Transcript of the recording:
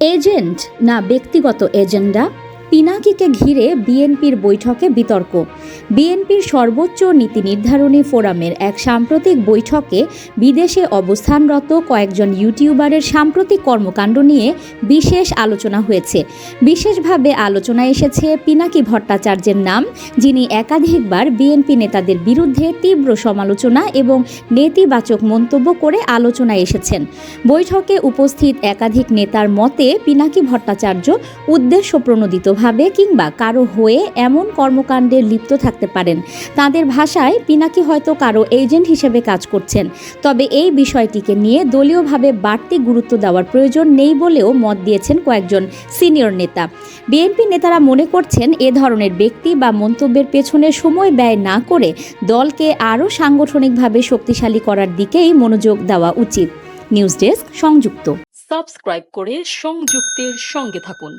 Agent না ব্যক্তিগত agenda? পিনাকিকে ঘিরে বিএনপির বৈঠকে বিতর্ক। বিএনপির সর্বোচ্চ নীতি নির্ধারণী ফোরামের এক সাম্প্রতিক বৈঠকে বিদেশে অবস্থানরত কয়েকজন ইউটিউবারের সাম্প্রতিক কর্মকাণ্ড নিয়ে বিশেষ আলোচনা হয়েছে। বিশেষভাবে আলোচনায় এসেছে পিনাকি ভট্টাচার্যের নাম, যিনি একাধিকবার বিএনপি নেতাদের বিরুদ্ধে তীব্র সমালোচনা এবং নেতিবাচক মন্তব্য করে আলোচনায় এসেছেন। বৈঠকে উপস্থিত একাধিক নেতার মতে, পিনাকি ভট্টাচার্য উদ্দেশ্য প্রণোদিতভাবে কিংবা কারও হয়ে এমন কর্মকাণ্ডে লিপ্ত থাকতে পারেন। তাদের ভাষায় পিনাকি হয়তো কারও এজেন্ট হিসেবে কাজ করছেন। তবে এই বিষয়টিকে নিয়ে দলীয়ভাবে বাড়তি গুরুত্ব দেওয়ার প্রয়োজন নেই বলেও মত দিয়েছেন কয়েকজন সিনিয়র নেতা। বিএনপি নেতারা মনে করছেন এ ধরনের ব্যক্তি বা মন্তব্যের পেছনে সময় ব্যয় না করে দলকে আরও সাংগঠনিকভাবে শক্তিশালী করার দিকেই মনোযোগ দেওয়া উচিত। নিউজ ডেস্ক সংযুক্ত। সাবস্ক্রাইব করে সংযুক্তের সঙ্গে থাকুন।